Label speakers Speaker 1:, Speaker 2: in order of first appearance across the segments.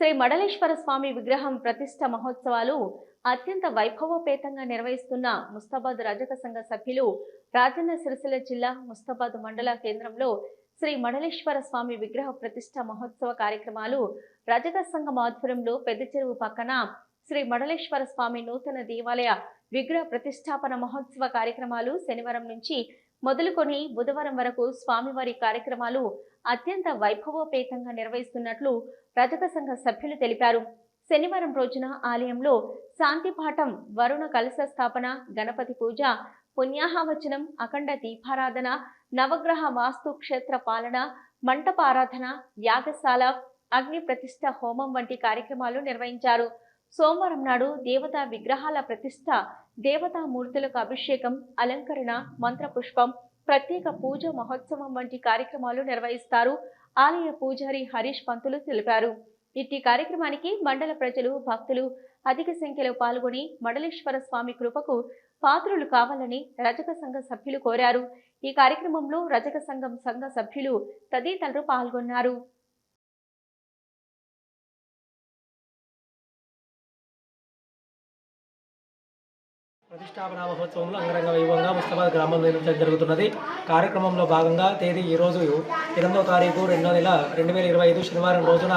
Speaker 1: శ్రీ మడలేశ్వర స్వామి విగ్రహం ప్రతిష్ట మహోత్సవాలు అత్యంత వైభవోపేతంగా నిర్వహిస్తున్న ముస్తాబాద్ రజక సంఘ సభ్యులు రాజన్న సిరిసిల్ల జిల్లా ముస్తాబాద్ మండల కేంద్రంలో శ్రీ మడలేశ్వర స్వామి విగ్రహ ప్రతిష్ట మహోత్సవ కార్యక్రమాలు రజక సంఘం ఆధ్వర్యంలో పెద్ద చెరువు పక్కన శ్రీ మడలేశ్వర స్వామి నూతన దేవాలయ విగ్రహ ప్రతిష్టాపన మహోత్సవ కార్యక్రమాలు శనివారం నుంచి మొదలుకొని బుధవారం వరకు స్వామివారి కార్యక్రమాలు అత్యంత వైభవోపేతంగా నిర్వహిస్తున్నట్లు రజక సంఘ సభ్యులు తెలిపారు. శనివారం రోజున ఆలయంలో శాంతిపాఠం వరుణ కలశ స్థాపన గణపతి పూజ పుణ్యాహవచనం అఖండ దీపారాధన నవగ్రహ వాస్తు క్షేత్ర పాలన మంటప ఆరాధన యాగశాల అగ్ని ప్రతిష్ట హోమం వంటి కార్యక్రమాలు నిర్వహించారు. సోమవారం నాడు దేవతా విగ్రహాల ప్రతిష్ట దేవతా మూర్తులకు అభిషేకం అలంకరణ మంత్రపుష్పం ప్రత్యేక పూజ మహోత్సవం వంటి కార్యక్రమాలు నిర్వహిస్తారు. ఆలయ పూజారి హరీష్ పంతులు తెలిపారు. ఇట్టి కార్యక్రమానికి మండల ప్రజలు భక్తులు అధిక సంఖ్యలో పాల్గొని మండలేశ్వర స్వామి కృపకు పాత్రులు కావాలని రజక సంఘ సభ్యులు కోరారు. ఈ కార్యక్రమంలో రజక సంఘం సంఘ సభ్యులు తదితరులు పాల్గొన్నారు.
Speaker 2: ప్రతిష్టాపన మహోత్సవంలో అంగరంగ వైభవంగా ముస్తాబాద్ గ్రామంలో నిర్వహించడం జరుగుతున్నది. కార్యక్రమంలో భాగంగా తేదీ ఈరోజు ఎనిమిదవ తారీఖు రెండో నెల రెండు వేల ఇరవై ఐదు శనివారం రోజున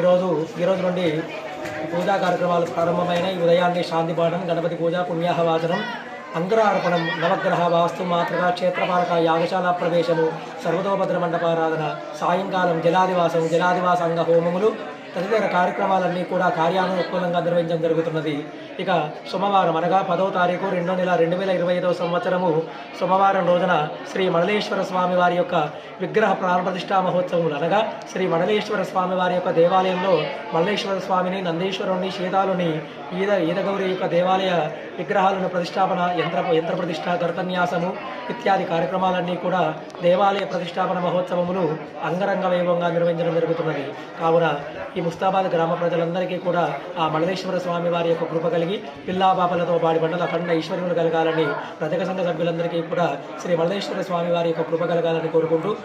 Speaker 2: ఈరోజు ఈరోజు నుండి పూజా కార్యక్రమాలు ప్రారంభమైన ఈ ఉదయాన్నే శాంతిపాఠం గణపతి పూజ పుణ్యాహవాచనం అంగరార్పణం నవగ్రహ వాస్తు మాతృక క్షేత్రపాలక యాగశాల ప్రవేశము సర్వతోభద్ర మండపారాధన సాయంకాలం జలాదివాసం జలాదివాస అంగ హోమములు తదితర కార్యక్రమాలన్నీ కూడా కార్యానుకూలంగా నిర్వహించడం జరుగుతున్నది. ఇక సోమవారం అనగా పదో తారీఖు రెండో నెల రెండు వేల ఇరవై ఐదవ సంవత్సరము సోమవారం రోజున శ్రీ మడలేశ్వర స్వామి వారి యొక్క విగ్రహ ప్రాణప్రతిష్టా మహోత్సవములు. అనగా శ్రీ మడలేశ్వర స్వామి వారి యొక్క దేవాలయంలో మడలేశ్వర స్వామిని నందీశ్వరుణ్ణి సీతాలుని ఈద ఈదగౌరి యొక్క దేవాలయ విగ్రహాలను ప్రతిష్టాపన యంత్ర యంత్ర ప్రతిష్ట గర్తన్యాసము ఇత్యాది కార్యక్రమాలన్నీ కూడా దేవాలయ ప్రతిష్టాపన మహోత్సవములు అంగరంగ వైభవంగా నిర్వహించడం జరుగుతున్నది. కావున ఈ ముస్తాబాద్ గ్రామ ప్రజలందరికీ కూడా ఆ మలదేశ్వర స్వామి వారి యొక్క కృప కలిగి పిల్లా పాపలతో పాడి బండల అఖండ ఈశ్వరులు కలగాలని రజక సంఘ సభ్యులందరికీ కూడా శ్రీ మలదేశ్వర స్వామి వారి యొక్క కృప కలగాలని కోరుకుంటూ